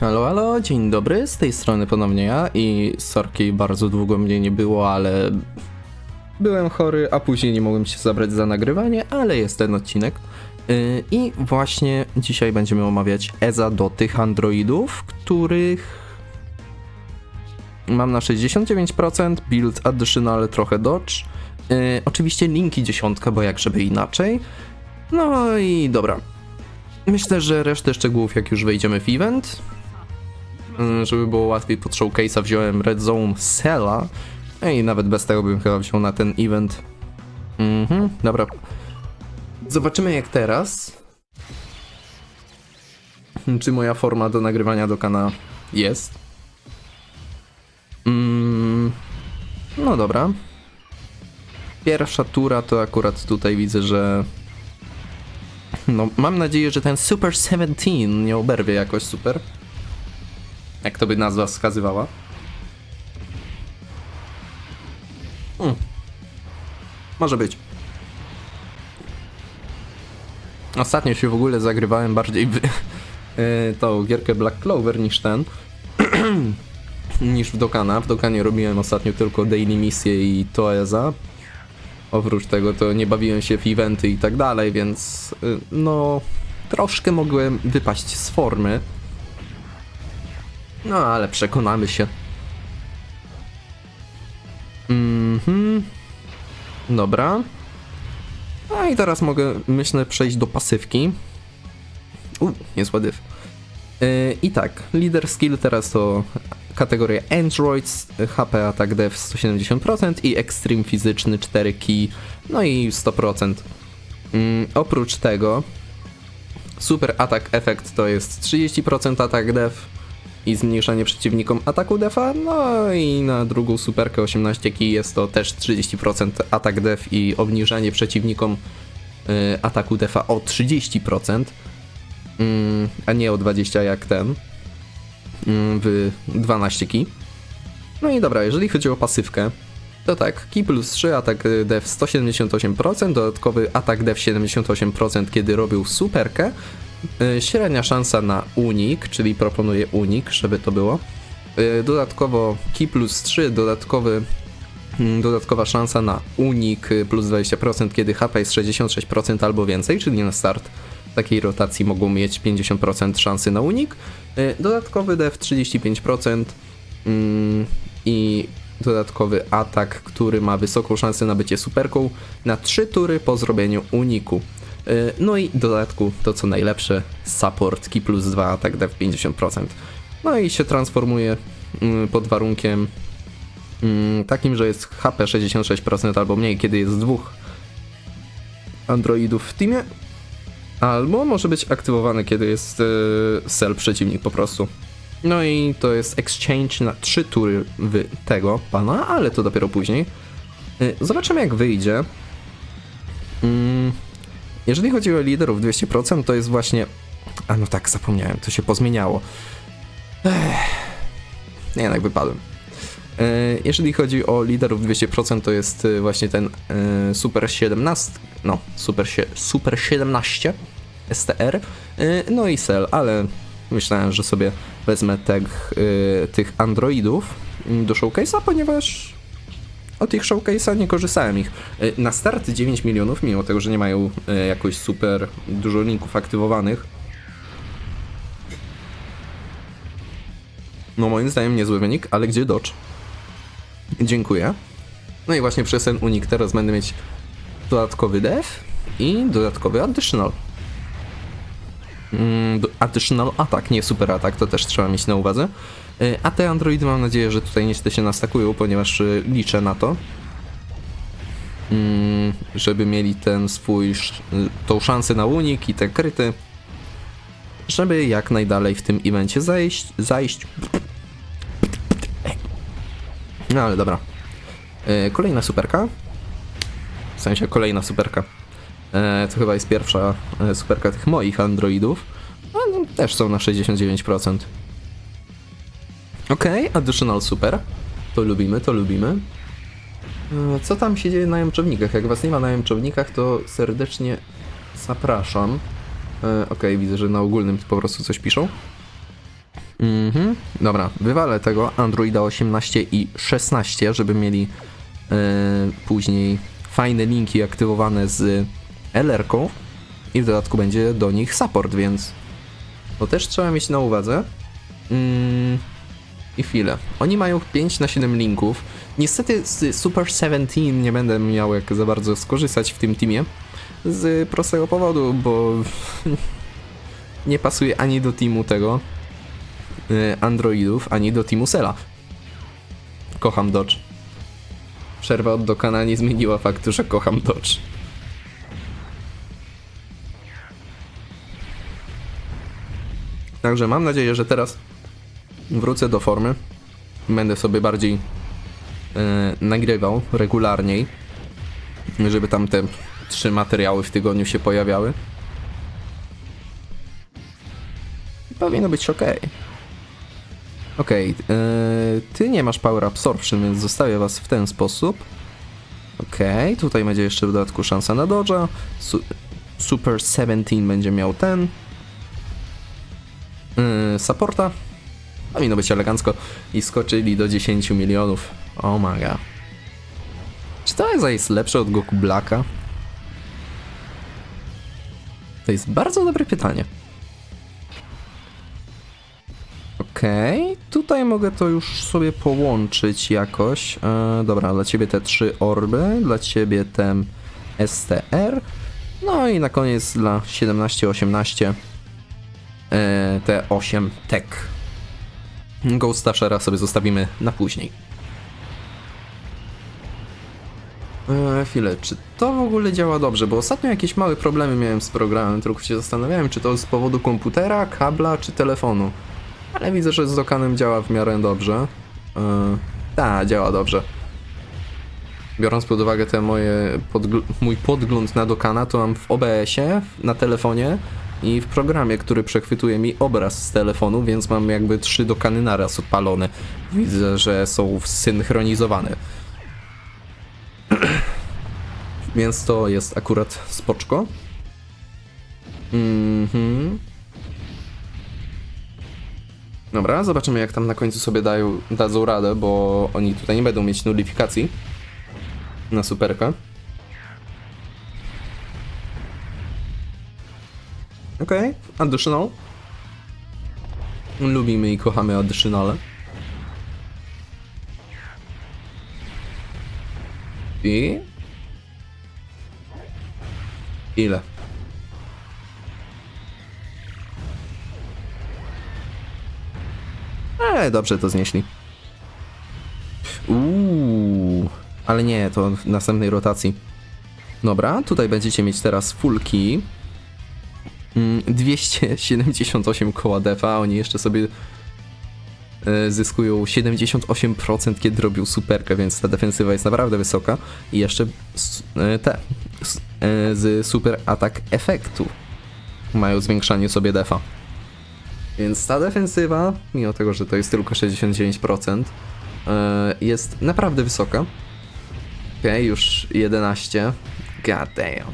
Halo, halo, dzień dobry, z tej strony ponownie ja i sorki, bardzo długo mnie nie było, ale byłem chory, a później nie mogłem się zabrać za nagrywanie, ale jest ten odcinek. Yy, I właśnie dzisiaj będziemy omawiać EZA do tych androidów, których mam na 69%, build additional trochę dodge, yy, oczywiście linki dziesiątka, bo jak żeby inaczej. No i dobra. Myślę, że resztę szczegółów jak już wejdziemy w event, żeby było łatwiej pod showcase'a wziąłem Red Zone Sela No i nawet bez tego bym chyba wziął na ten event. Mhm, dobra. Zobaczymy jak teraz. Czy moja forma do nagrywania do kana jest. Mm, no dobra. Pierwsza tura to akurat tutaj widzę, że no, mam nadzieję, że ten Super 17 nie oberwie jakoś super. Jak to by nazwa wskazywała. Hmm. Może być. Ostatnio się w ogóle zagrywałem bardziej w yy, tą gierkę Black Clover niż ten. niż w Dokana. W Dokanie robiłem ostatnio tylko daily misje i Toeza. Oprócz tego to nie bawiłem się w eventy i tak dalej, więc yy, no troszkę mogłem wypaść z formy. No, ale przekonamy się. Mhm. Dobra. No i teraz mogę, myślę, przejść do pasywki. U, niezła dyw. Yy, I tak, leader skill teraz to kategoria Androids, HP attack dev 170% i extreme fizyczny 4 key, no i 100%. Yy, oprócz tego super attack effect to jest 30% attack dev, i zmniejszanie przeciwnikom ataku defa, no i na drugą superkę 18 key jest to też 30% atak def i obniżanie przeciwnikom y, ataku defa o 30%, mm, a nie o 20 jak ten mm, w 12 key. No i dobra, jeżeli chodzi o pasywkę, to tak, key plus 3, atak def 178%, dodatkowy atak def 78% kiedy robił superkę, Średnia szansa na unik, czyli proponuję unik, żeby to było. Y, Dodatkowo key plus 3, dodatkowy, mm, dodatkowa szansa na unik y, plus 20%, kiedy HP jest 66% albo więcej, czyli na start takiej rotacji mogą mieć 50% szansy na unik. Dodatkowy def 35% mm, i dodatkowy atak, który ma wysoką szansę na bycie superką na 3 tury po zrobieniu uniku. Y, No i dodatku to co najlepsze, support key plus 2, atak dev 50%. No i się transformuje mm, pod warunkiem mm, takim, że jest HP 66% albo mniej, kiedy jest dwóch androidów w teamie, albo może być aktywowany, kiedy jest yy, cell przeciwnik po prostu. No i to jest exchange na trzy tury tego pana, ale to dopiero później. Yy, zobaczymy jak wyjdzie. Mm, jeżeli chodzi o liderów 200%, to jest właśnie. A no tak, zapomniałem, to się pozmieniało. Ech. Nie, jednak wypadłem. E, Jeżeli chodzi o liderów 200%, to jest e, właśnie ten e, Super 17, no, Super, Super 17 STR, no i Cell, ale myślałem, że sobie wezmę e, tych Androidów do showcase'a, ponieważ od ich showcase'a nie korzystałem ich. E, Na start 9 milionów, mimo tego, że nie mają e, jakoś super dużo linków aktywowanych. No moim zdaniem niezły wynik, ale gdzie dodge? Dziękuję. No i właśnie przez ten unik teraz będę mieć dodatkowy def i dodatkowy additional. Mm, additional atak, nie super atak, to też trzeba mieć na uwadze. Y, A te androidy mam nadzieję, że tutaj niestety się nastakują, ponieważ y, liczę na to, mm, żeby mieli ten swój, y, tą szansę na unik i te kryty, żeby jak najdalej w tym evencie zajść, zajść. No ale dobra. Kolejna superka. W sensie kolejna superka. E, To chyba jest pierwsza e, superka tych moich androidów. Też są na 69%. Okej, okay, additional super. To lubimy, to lubimy. E, Co tam się dzieje na jęczownikach? Jak was nie ma na jęczownikach, to serdecznie zapraszam. E, Okej, widzę, że na ogólnym po prostu coś piszą. Mhm. Dobra, wywalę tego Androida 18 i 16, żeby mieli e, później fajne linki aktywowane z LR-ką i w dodatku będzie do nich support, więc to też trzeba mieć na uwadze. Mm, I chwilę. Oni mają 5 na 7 linków. Niestety z Super 17 nie będę miał jak za bardzo skorzystać w tym teamie. Z prostego powodu, bo nie pasuje ani do teamu tego y, Androidów, ani do teamu Sela. Kocham Dodge. Przerwa od Dokana nie zmieniła faktu, że kocham Dodge. Także mam nadzieję, że teraz wrócę do formy. Będę sobie bardziej e, nagrywał regularniej, żeby tam te trzy materiały w tygodniu się pojawiały. Powinno być ok. Ok, e, ty nie masz Power Absorption, więc zostawię was w ten sposób. Ok, tutaj będzie jeszcze w dodatku szansa na Dodge'a. Su Super 17 będzie miał ten. Yy, supporta. Powinno być elegancko. I skoczyli do 10 milionów. Oh my god. Czy to jest, jest lepsze od Goku Blacka? To jest bardzo dobre pytanie. Okej, tutaj mogę to już sobie połączyć jakoś. E, dobra, dla ciebie te trzy orby, dla ciebie ten STR. No i na koniec dla 17-18 e, te 8 tech. Ghost Dashera sobie zostawimy na później. E, chwilę, czy to w ogóle działa dobrze? Bo ostatnio jakieś małe problemy miałem z programem, tylko się zastanawiałem, czy to z powodu komputera, kabla, czy telefonu. Ale widzę, że z Dokanem działa w miarę dobrze. Yy, tak, działa dobrze. Biorąc pod uwagę te moje podgl- mój podgląd na Dokana, to mam w OBS-ie, na telefonie i w programie, który przechwytuje mi obraz z telefonu, więc mam jakby trzy Dokany naraz odpalone. Widzę, że są synchronizowane. więc to jest akurat spoczko. Mhm. Dobra, zobaczymy jak tam na końcu sobie dają, dadzą radę, bo oni tutaj nie będą mieć nullifikacji na superkę. Okej, okay. additional. Lubimy i kochamy additionale. I... Ile? Ale dobrze to znieśli. Uuu, ale nie, to w następnej rotacji. Dobra, tutaj będziecie mieć teraz. Mm, 278 koła defa, oni jeszcze sobie e, zyskują 78% kiedy robią superkę, więc ta defensywa jest naprawdę wysoka. I jeszcze e, te e, z super atak efektu mają zwiększanie sobie defa. Więc ta defensywa, mimo tego, że to jest tylko 69%, e, jest naprawdę wysoka. Okej, okay, już 11. God damn.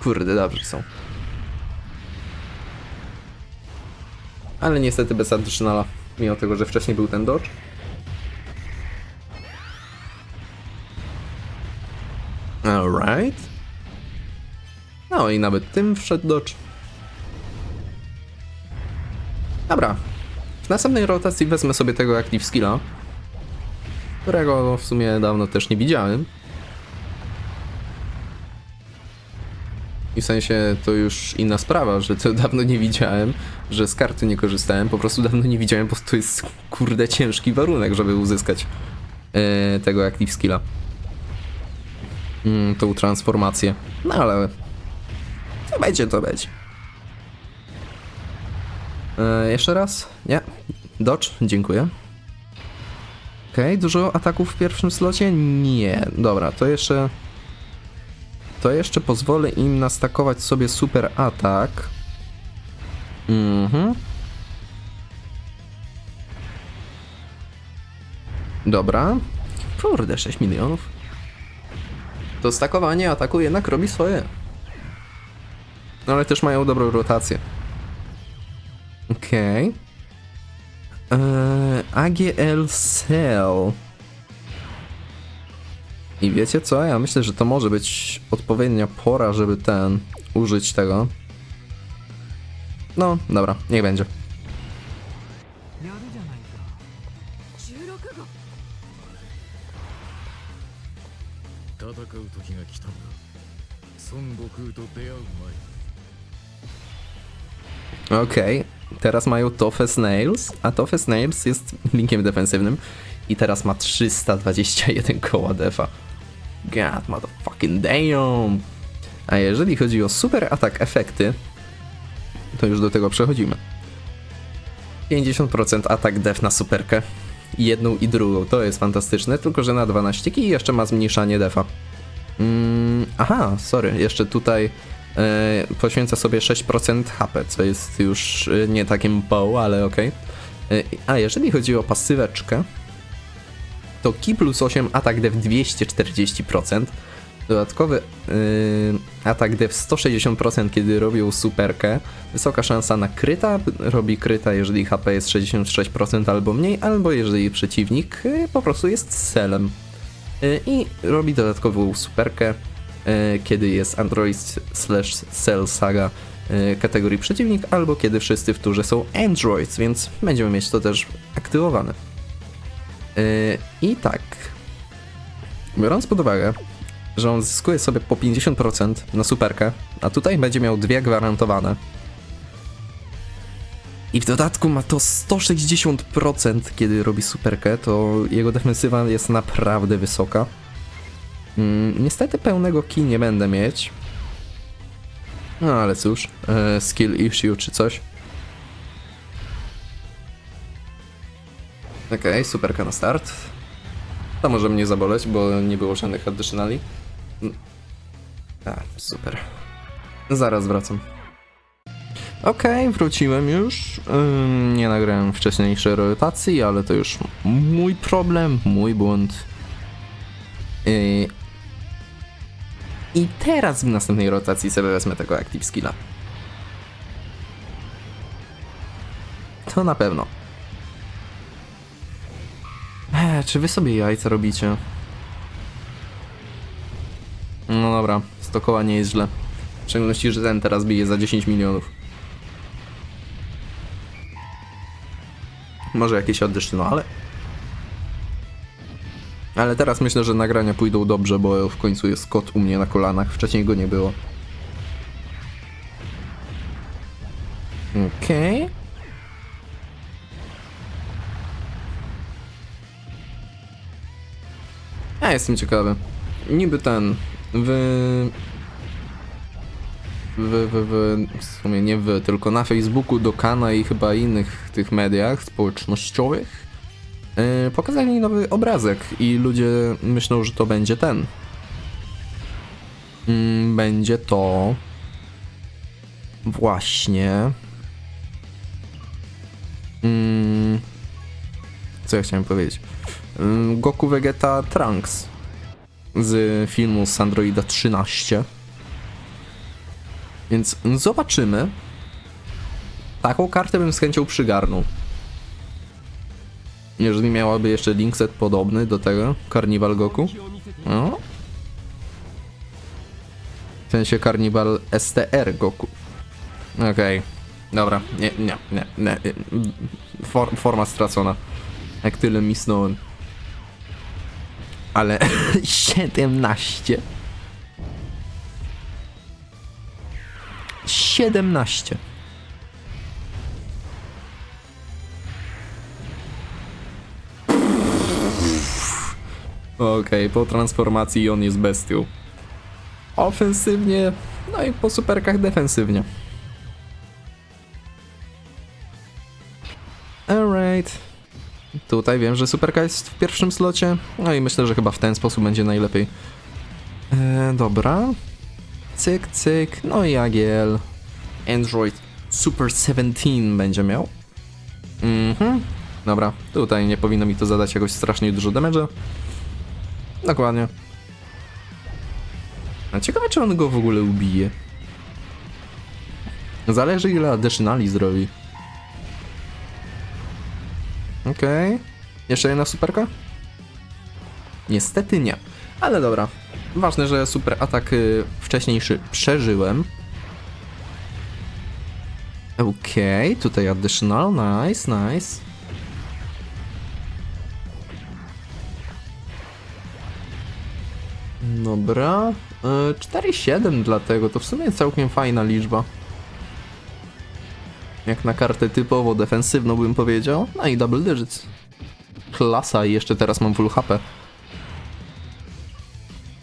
Kurde, dobrze są. Ale niestety bez additionala, mimo tego, że wcześniej był ten dodge. Alright. No i nawet tym wszedł dodge. Dobra. W następnej rotacji wezmę sobie tego Active Skilla, którego w sumie dawno też nie widziałem. I w sensie to już inna sprawa, że to dawno nie widziałem, że z karty nie korzystałem, po prostu dawno nie widziałem, bo to jest kurde ciężki warunek, żeby uzyskać e, tego Active Skilla. Mm, tą transformację. No ale co będzie, to będzie. E, jeszcze raz? Nie. Dodge, dziękuję. Okej, okay, dużo ataków w pierwszym slocie? Nie. Dobra, to jeszcze... To jeszcze pozwolę im nastakować sobie super atak. Mhm. Dobra. Kurde, 6 milionów. To stakowanie ataku jednak robi swoje. No ale też mają dobrą rotację. Okej. Okay. Eee, AGL Cell. I wiecie co? Ja myślę, że to może być odpowiednia pora, żeby ten użyć tego. No, dobra, niech będzie. Okej, okay. teraz mają Tofe Snails, a Tofe Snails jest linkiem defensywnym i teraz ma 321 koła defa. God motherfucking damn! A jeżeli chodzi o super atak efekty, to już do tego przechodzimy. 50% atak def na superkę. Jedną i drugą, to jest fantastyczne, tylko że na 12 i jeszcze ma zmniejszanie defa. Mm, aha, sorry, jeszcze tutaj e, poświęca sobie 6% HP, co jest już e, nie takim bow, ale okej. E, A jeżeli chodzi o pasyweczkę, to Ki plus 8, atak def 240%, dodatkowy e, atak def 160%, kiedy robią superkę, wysoka szansa na kryta, robi kryta, jeżeli HP jest 66% albo mniej, albo jeżeli przeciwnik e, po prostu jest celem. E, I robi dodatkową superkę, e, kiedy jest Android slash Cell Saga e, kategorii przeciwnik, albo kiedy wszyscy w turze są Androids, więc będziemy mieć to też aktywowane. E, I tak, biorąc pod uwagę, że on zyskuje sobie po 50% na superkę, a tutaj będzie miał dwie gwarantowane. I w dodatku ma to 160%, kiedy robi superkę, to jego defensywa jest naprawdę wysoka. Mm, niestety pełnego ki nie będę mieć. No ale cóż, e, skill issue czy coś. Okej, superka na start. To może mnie zaboleć, bo nie było żadnych additionali. Mm. A, super. Zaraz wracam. Okej, wróciłem już. Ym, nie nagrałem wcześniejszej rotacji, ale to już mój problem, mój błąd. Yy. I teraz w następnej rotacji sobie wezmę tego Active Skilla. To na pewno. Czy wy sobie jajca robicie? No dobra, 100 koła nie jest źle. W szczególności, że ten teraz bije za 10 milionów. Może jakieś additional, ale... Ale teraz myślę, że nagrania pójdą dobrze, bo w końcu jest kot u mnie na kolanach. Wcześniej go nie było. Okej. Ja jestem ciekawy. Niby ten... W... W, w, w, w sumie nie wy, tylko na Facebooku, Dokana i chyba innych tych mediach społecznościowych yy, pokazali nowy obrazek i ludzie myślą, że to będzie ten. Mm, będzie to właśnie mm, co ja chciałem powiedzieć Goku Vegeta Trunks z filmu z Androida 13 więc zobaczymy. Taką kartę bym z chęcią przygarnął. Jeżeli miałaby jeszcze linkset podobny do tego, Carnival Goku. No. W sensie Carnival STR Goku. Okej. Dobra, nie, nie, nie, nie. For, forma stracona. Jak tyle misnąłem. Ale 17. 17. Okej, po transformacji on jest bestią. Ofensywnie, no i po superkach defensywnie. Tutaj wiem, że superka jest w pierwszym slocie, no i myślę, że chyba w ten sposób będzie najlepiej. E, dobra. Cyk, cyk, no i AGL. Android Super 17 będzie miał. Mhm. Dobra, tutaj nie powinno mi to zadać jakoś strasznie dużo damage'a. Dokładnie. A ciekawe, czy on go w ogóle ubije. Zależy ile additionali zrobi. Okej. Jeszcze jedna superka? Niestety nie. Ale dobra. Ważne, że super atak y, wcześniejszy przeżyłem. Okej, tutaj additional, nice, nice. Dobra. Y, 4,7 dlatego, to w sumie całkiem fajna liczba. Jak na kartę typowo defensywną bym powiedział. No i double digits. Klasa i jeszcze teraz mam full HP.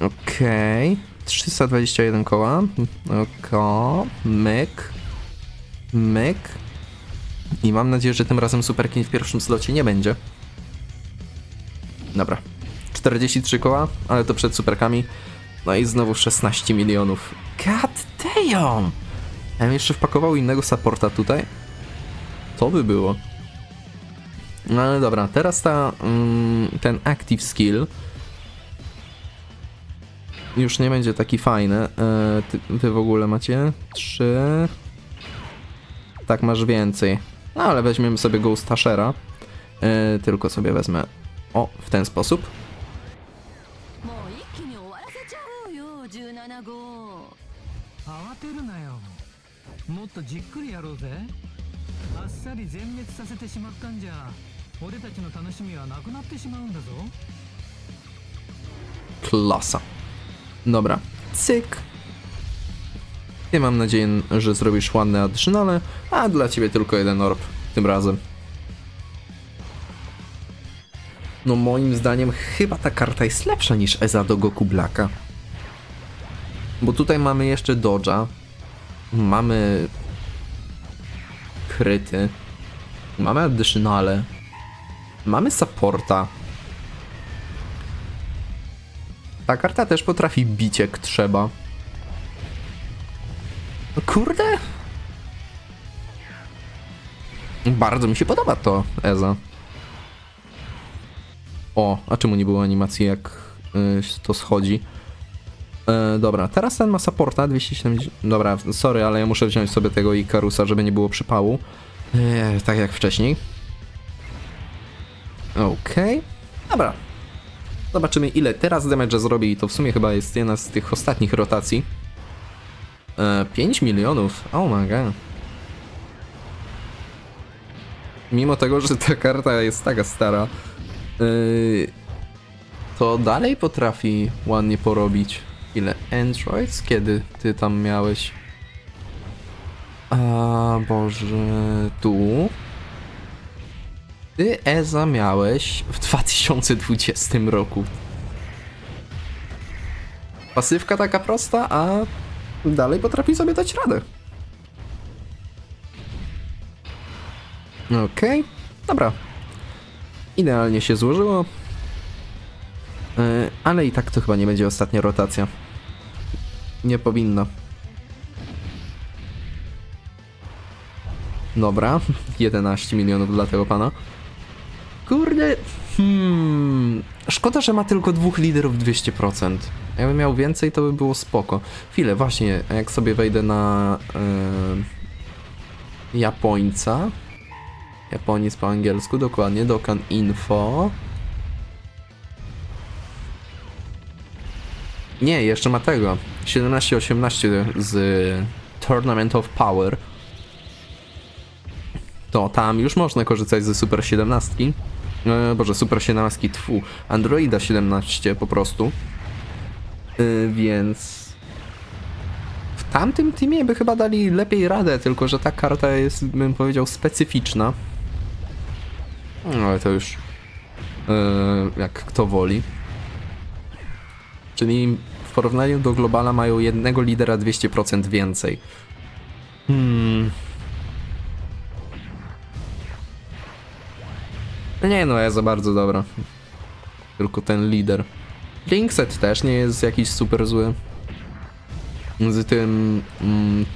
Okej. 321 koła. Oko. Myk. Myk. I mam nadzieję, że tym razem superkin w pierwszym slocie nie będzie. Dobra. 43 koła, ale to przed superkami. No i znowu 16 milionów. God damn! Ja bym jeszcze wpakował innego supporta tutaj. To by było. No ale dobra, teraz ta, mm, ten active skill już nie będzie taki fajny. E, ty, w ogóle macie? Trzy. Tak, masz więcej. No ale weźmiemy sobie Ghost Hashera. E, tylko sobie wezmę. O, w ten sposób. もっとじっくりやろうぜあっさり全滅させてしまったんじゃ俺たちの楽しみはなくなってしまうんだぞ Klasa. Dobra, cyk. I mam nadzieję, że zrobisz ładne additionale, a dla ciebie tylko jeden orb tym razem. No moim zdaniem chyba ta karta jest lepsza niż Eza do Goku Blacka. Bo tutaj mamy jeszcze Dodge'a, mamy kryty, mamy additionale, mamy supporta, Ta karta też potrafi bić jak trzeba. No kurde! Bardzo mi się podoba to, Eza. O, a czemu nie było animacji jak y, to schodzi? E, dobra, teraz ten ma supporta 270. Dobra, sorry, ale ja muszę wziąć sobie tego Ikarusa, żeby nie było przypału. E, tak jak wcześniej. Okej. Dobra, Zobaczymy ile teraz damage zrobi i to w sumie chyba jest jedna z tych ostatnich rotacji. E, 5 milionów, oh my god. Mimo tego, że ta karta jest taka stara, yy, to dalej potrafi ładnie porobić. Ile Androids? Kiedy ty tam miałeś? A Boże, tu. Ty Eza miałeś w 2020 roku. Pasywka taka prosta, a dalej potrafi sobie dać radę. Okej, dobra. Idealnie się złożyło. Yy, ale i tak to chyba nie będzie ostatnia rotacja. Nie powinno. Dobra, 11 milionów dla tego pana. Kurde, hmm, szkoda, że ma tylko dwóch liderów 200%. Jakbym miał więcej, to by było spoko. Chwilę, właśnie, jak sobie wejdę na yy, Japońca, Japoniec po angielsku, dokładnie, Dokan Info. Nie, jeszcze ma tego. 17-18 z Tournament of Power. To tam już można korzystać ze Super 17. E, Boże, Super 17, tfu, Androida 17 po prostu. E, więc w tamtym teamie by chyba dali lepiej radę, tylko że ta karta jest, bym powiedział, specyficzna. No, ale to już e, jak kto woli. Czyli w porównaniu do Globala mają jednego lidera 200% więcej. Hmm. Nie no, jest za bardzo dobra. Tylko ten lider. Linkset też nie jest jakiś super zły. Z tym mm,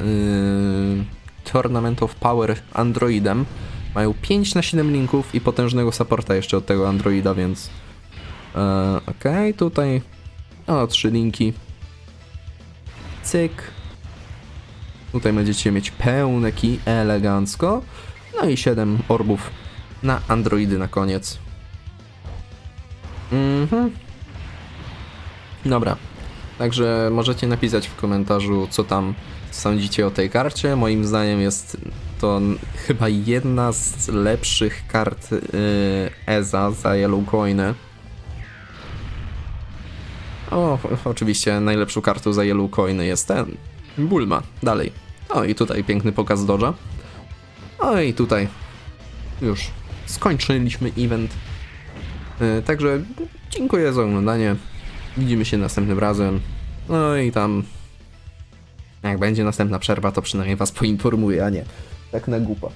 yy, Tournament of Power Androidem mają 5 na 7 linków i potężnego supporta jeszcze od tego Androida, więc e, okej, okay, tutaj o, 3 linki. Cyk. Tutaj będziecie mieć pełne key elegancko. No i 7 orbów na Androidy na koniec. Mhm. Dobra. Także możecie napisać w komentarzu, co tam sądzicie o tej karcie. Moim zdaniem jest to chyba jedna z lepszych kart yy, EZA za Yellow Coiny. O, oczywiście najlepszą kartą za Yellow Coiny jest ten. Bulma. Dalej. O i tutaj piękny pokaz Dodge'a. O i tutaj już skończyliśmy event. Yy, także dziękuję za oglądanie. Widzimy się następnym razem. No i tam. Jak będzie następna przerwa, to przynajmniej was poinformuję, a nie tak na głupa.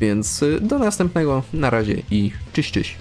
Więc y, do następnego. Na razie i cześć, cześć.